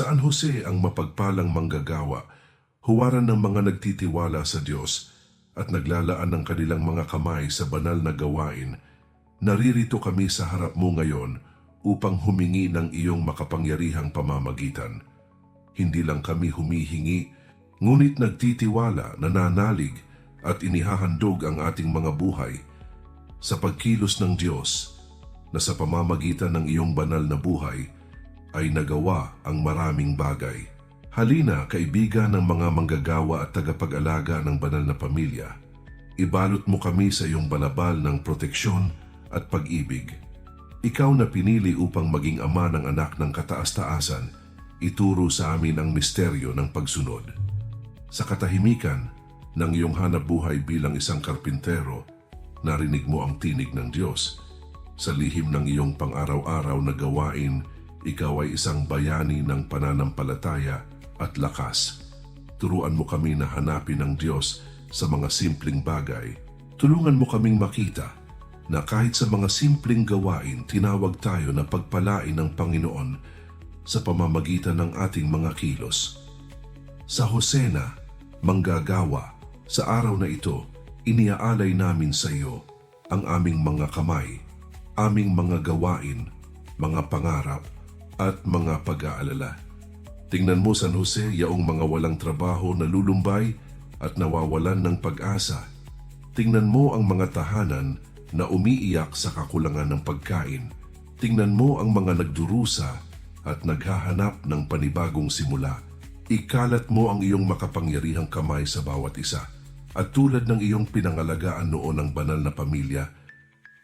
Saan Jose ang mapagpalang manggagawa, huwaran ng mga nagtitiwala sa Diyos at naglalaan ng kanilang mga kamay sa banal na gawain, naririto kami sa harap mo ngayon upang humingi ng iyong makapangyarihang pamamagitan. Hindi lang kami humihingi, ngunit nagtitiwala, nananalig at inihahandog ang ating mga buhay sa pagkilos ng Diyos na sa pamamagitan ng iyong banal na buhay ay nagawa ang maraming bagay. Halina, kaibigan ng mga manggagawa at tagapag-alaga ng banal na pamilya. Ibalot mo kami sa iyong balabal ng proteksyon at pag-ibig. Ikaw na pinili upang maging ama ng anak ng kataas-taasan, ituro sa amin ang misteryo ng pagsunod. Sa katahimikan ng iyong hanap buhay bilang isang karpintero, narinig mo ang tinig ng Diyos. Sa lihim ng iyong pang-araw-araw na gawain, ikaw ay isang bayani ng pananampalataya at lakas. Turuan mo kami na hanapin ang Diyos sa mga simpleng bagay. Tulungan mo kaming makita na kahit sa mga simpleng gawain, tinawag tayo na pagpalain ng Panginoon sa pamamagitan ng ating mga kilos. Sa Hosena, manggagawa, sa araw na ito, iniaalay namin sa iyo ang aming mga kamay, aming mga gawain, mga pangarap, at mga pag-aalala. Tingnan mo San Jose, yaong mga walang trabaho na lulumbay at nawawalan ng pag-asa. Tingnan mo ang mga tahanan na umiiyak sa kakulangan ng pagkain. Tingnan mo ang mga nagdurusa at naghahanap ng panibagong simula. Ikalat mo ang iyong makapangyarihang kamay sa bawat isa. At tulad ng iyong pinangalagaan noon ng banal na pamilya,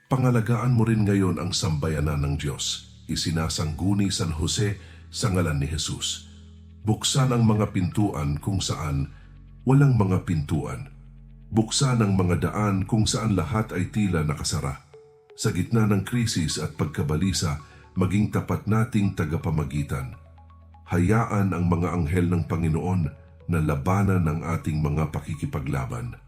pangalagaan mo rin ngayon ang sambayanan ng Diyos. Isinasangguni San Jose sa ngalan ni Jesus. Buksan ang mga pintuan kung saan walang mga pintuan. Buksan ang mga daan kung saan lahat ay tila nakasara. Sa gitna ng krisis at pagkabalisa, maging tapat nating tagapamagitan. Hayaan ang mga anghel ng Panginoon na labanan ng ating mga pakikipaglaban.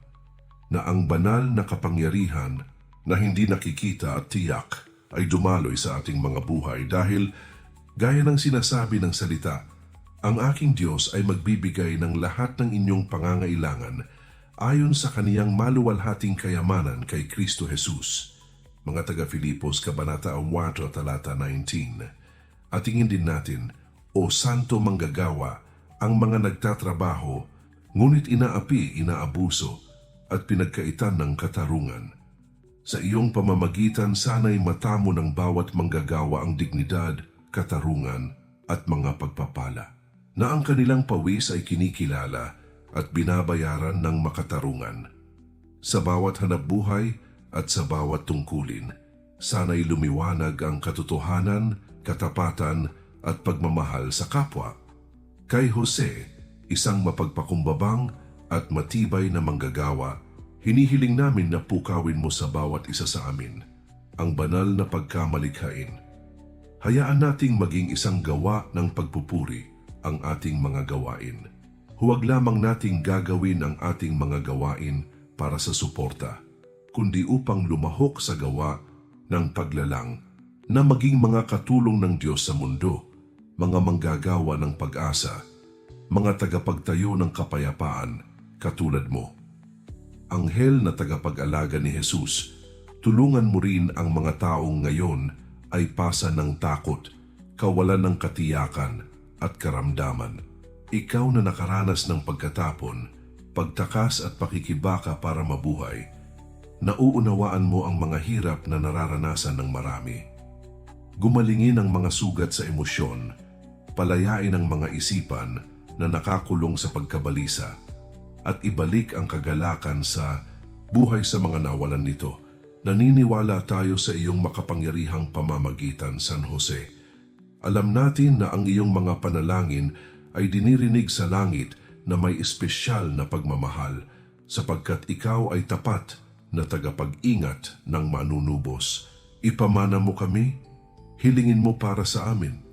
Na ang banal na kapangyarihan na hindi nakikita at tiyak ay dumaloy sa ating mga buhay dahil gaya ng sinasabi ng salita, ang aking Diyos ay magbibigay ng lahat ng inyong pangangailangan ayon sa kaniyang maluwalhating kayamanan kay Kristo Jesus. Mga taga Filipos, Kabanata 4, Talata 19. At tingin din natin, O Santo Manggagawa, ang mga nagtatrabaho, ngunit inaapi, inaabuso, at pinagkaitan ng katarungan. Sa iyong pamamagitan sana'y matamo ng bawat manggagawa ang dignidad, katarungan, at mga pagpapala, na ang kanilang pawis ay kinikilala at binabayaran ng makatarungan. Sa bawat hanap buhay at sa bawat tungkulin, sana'y lumiwanag ang katotohanan, katapatan, at pagmamahal sa kapwa. Kay Jose, isang mapagpakumbabang at matibay na manggagawa, hinihiling namin na pukawin mo sa bawat isa sa amin ang banal na pagkamalikhain. Hayaan nating maging isang gawa ng pagpupuri ang ating mga gawain. Huwag lamang nating gagawin ang ating mga gawain para sa suporta, kundi upang lumahok sa gawa ng paglalang na maging mga katulong ng Diyos sa mundo, mga manggagawa ng pag-asa, mga tagapagtayo ng kapayapaan katulad mo. Anghel na tagapag-alaga ni Jesus, tulungan mo rin ang mga taong ngayon ay pasa ng takot, kawalan ng katiyakan at karamdaman. Ikaw na nakaranas ng pagkatapon, pagtakas at pakikibaka para mabuhay, nauunawaan mo ang mga hirap na nararanasan ng marami. Gumalingin ang mga sugat sa emosyon, palayain ang mga isipan na nakakulong sa pagkabalisa, at ibalik ang kagalakan sa buhay sa mga nawalan nito. Naniniwala tayo sa iyong makapangyarihang pamamagitan, San Jose. Alam natin na ang iyong mga panalangin ay dinirinig sa langit na may espesyal na pagmamahal sapagkat ikaw ay tapat na tagapag-ingat ng manunubos. Ipamana mo kami, hilingin mo para sa amin,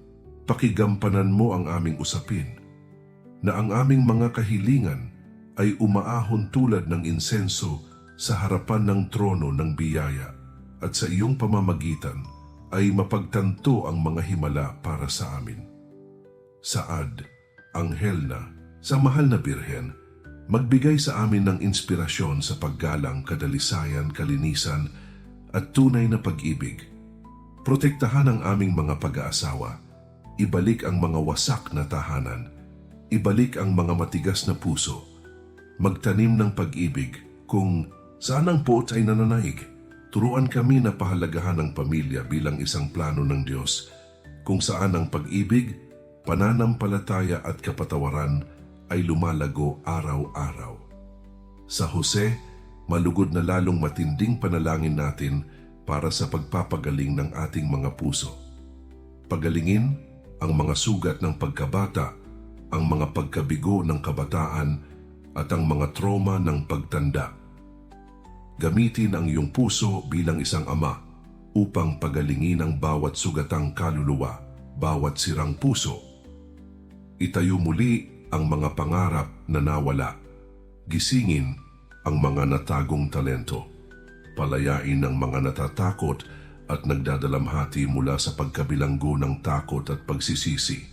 pakigampanan mo ang aming usapin, na ang aming mga kahilingan ay umaahon tulad ng insenso sa harapan ng trono ng biyaya at sa iyong pamamagitan ay mapagtanto ang mga himala para sa amin. Saad, Anghel na, sa mahal na Birhen, magbigay sa amin ng inspirasyon sa paggalang, kadalisayan, kalinisan, at tunay na pag-ibig. Protektahan ang aming mga pag-aasawa. Ibalik ang mga wasak na tahanan. Ibalik ang mga matigas na puso. Magtanim ng pag-ibig kung saan ang puot ay nananaig. Turuan kami na pahalagahan ang pamilya bilang isang plano ng Diyos kung saan ang pag-ibig, pananampalataya at kapatawaran ay lumalago araw-araw. Sa Jose, malugod na lalong matinding panalangin natin para sa pagpapagaling ng ating mga puso. Pagalingin ang mga sugat ng pagkabata, ang mga pagkabigo ng kabataan at ang mga trauma ng pagtanda. Gamitin ang iyong puso bilang isang ama upang pagalingin ang bawat sugatang kaluluwa, bawat sirang puso. Itayo muli ang mga pangarap na nawala. Gisingin ang mga natagong talento. Palayain ang mga natatakot at nagdadalamhati mula sa pagkabilanggo ng takot at pagsisisi.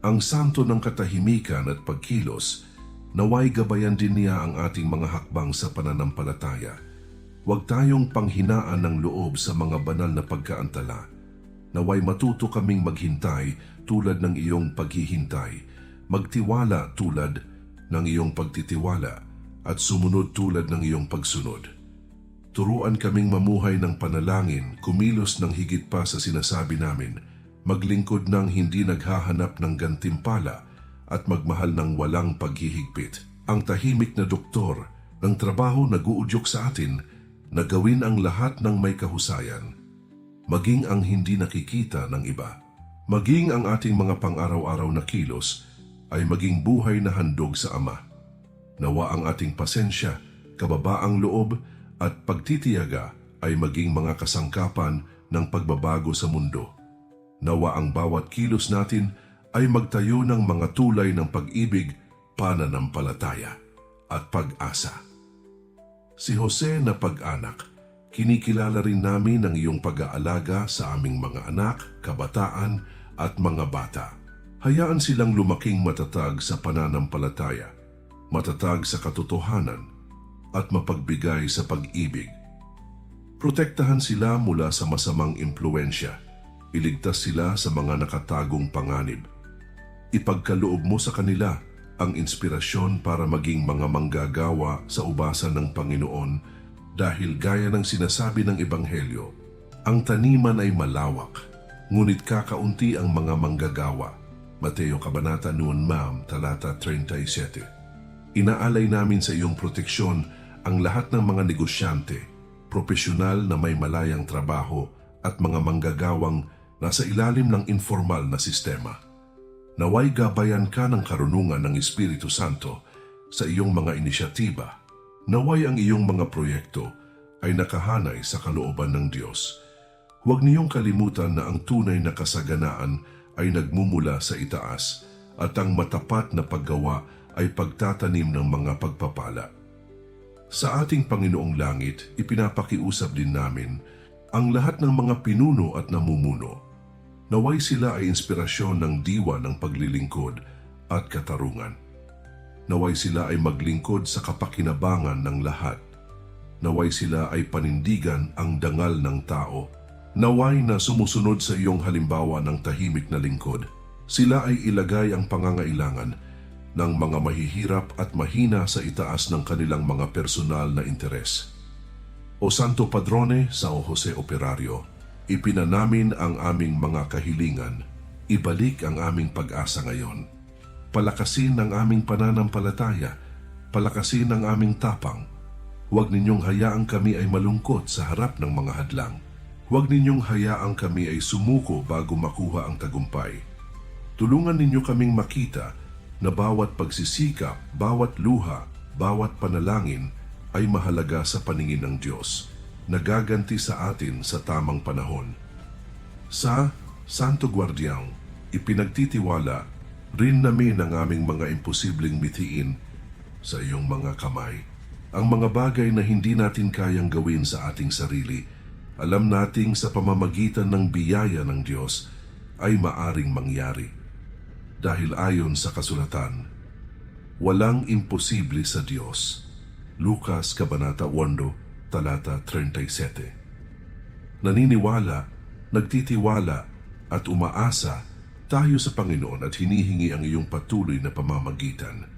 Ang santo ng katahimikan at pagkilos, naway gabayan din niya ang ating mga hakbang sa pananampalataya. Huwag tayong panghinaan ng loob sa mga banal na pagkaantala. Naway matuto kaming maghintay tulad ng iyong paghihintay, magtiwala tulad ng iyong pagtitiwala, at sumunod tulad ng iyong pagsunod. Turuan kaming mamuhay ng panalangin, kumilos ng higit pa sa sinasabi namin, maglingkod ng hindi naghahanap ng gantimpala at magmahal ng walang paghihigpit. Ang tahimik na doktor ng trabaho naguudyok sa atin na gawin ang lahat ng may kahusayan, maging ang hindi nakikita ng iba. Maging ang ating mga pang-araw-araw na kilos ay maging buhay na handog sa Ama. Nawa ang ating pasensya, kababaang loob at pagtitiyaga ay maging mga kasangkapan ng pagbabago sa mundo. Nawa ang bawat kilos natin ay magtayo ng mga tulay ng pag-ibig, pananampalataya at pag-asa. Si Jose na pag-anak, kinikilala rin namin ang iyong pag-aalaga sa aming mga anak, kabataan at mga bata. Hayaan silang lumaking matatag sa pananampalataya matatag sa katotohanan at mapagbigay sa pag-ibig. Protektahan sila mula sa masamang impluensya. Iligtas sila sa mga nakatagong panganib. Ipagkaloob mo sa kanila ang inspirasyon para maging mga manggagawa sa ubasan ng Panginoon dahil gaya ng sinasabi ng Ebanghelyo, ang taniman ay malawak, ngunit kakaunti ang mga manggagawa. Mateo Kabanata 9, Ma'am, talata 37. Inaalay namin sa iyong proteksyon ang lahat ng mga negosyante, profesional na may malayang trabaho at mga manggagawang nasa ilalim ng informal na sistema. Naway gabayan ka ng karunungan ng Espiritu Santo sa iyong mga inisyatiba. Naway ang iyong mga proyekto ay nakahanay sa kalooban ng Diyos. Huwag niyong kalimutan na ang tunay na kasaganaan ay nagmumula sa itaas at ang matapat na paggawa ay pagtatanim ng mga pagpapala. Sa ating Panginoong Langit, ipinapakiusap din namin ang lahat ng mga pinuno at namumuno. Naway sila ay inspirasyon ng diwa ng paglilingkod at katarungan. Naway sila ay maglingkod sa kapakinabangan ng lahat. Naway sila ay panindigan ang dangal ng tao. Naway na sumusunod sa iyong halimbawa ng tahimik na lingkod. Sila ay ilagay ang pangangailangan ng mga mahihirap at mahina sa itaas ng kanilang mga personal na interes. O Santo Padrone sa O Jose Operario, ipinanamin ang aming mga kahilingan, ibalik ang aming pag-asa ngayon. Palakasin ang aming pananampalataya, palakasin ang aming tapang. Huwag ninyong hayaang kami ay malungkot sa harap ng mga hadlang. Huwag ninyong hayaang kami ay sumuko bago makuha ang tagumpay. Tulungan ninyo kaming makita na bawat pagsisikap, bawat luha, bawat panalangin ay mahalaga sa paningin ng Diyos, nagaganti sa atin sa tamang panahon. Sa Santo Guardiang, ipinagtitiwala rin namin ang aming mga imposibleng mithiin sa iyong mga kamay. Ang mga bagay na hindi natin kayang gawin sa ating sarili, alam nating sa pamamagitan ng biyaya ng Diyos ay maaring mangyari. dahil ayon sa kasulatan, walang imposible sa Diyos. Lucas Kabanata 8, talata 37. Naniniwala, nagtitiwala at umaasa tayo sa Panginoon at hinihingi ang iyong patuloy na pamamagitan.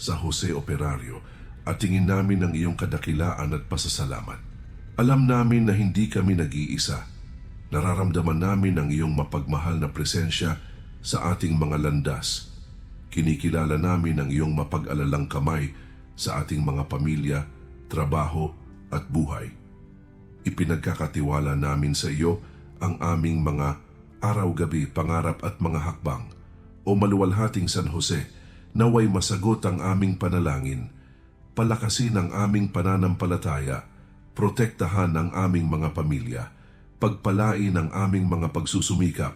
Sa Jose Operario at tingin namin ang iyong kadakilaan at pasasalamat. Alam namin na hindi kami nag-iisa. Nararamdaman namin ang iyong mapagmahal na presensya sa ating mga landas. Kinikilala namin ang iyong mapag-alalang kamay sa ating mga pamilya, trabaho at buhay. Ipinagkakatiwala namin sa iyo ang aming mga araw-gabi pangarap at mga hakbang o maluwalhating San Jose naway masagot ang aming panalangin, palakasin ang aming pananampalataya, protektahan ang aming mga pamilya, pagpalain ang aming mga pagsusumikap,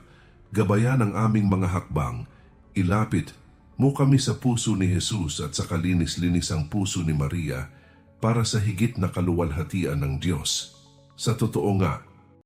gabayan ang aming mga hakbang, ilapit mo kami sa puso ni Jesus at sa kalinis-linis ang puso ni Maria para sa higit na kaluwalhatian ng Diyos. Sa totoo nga,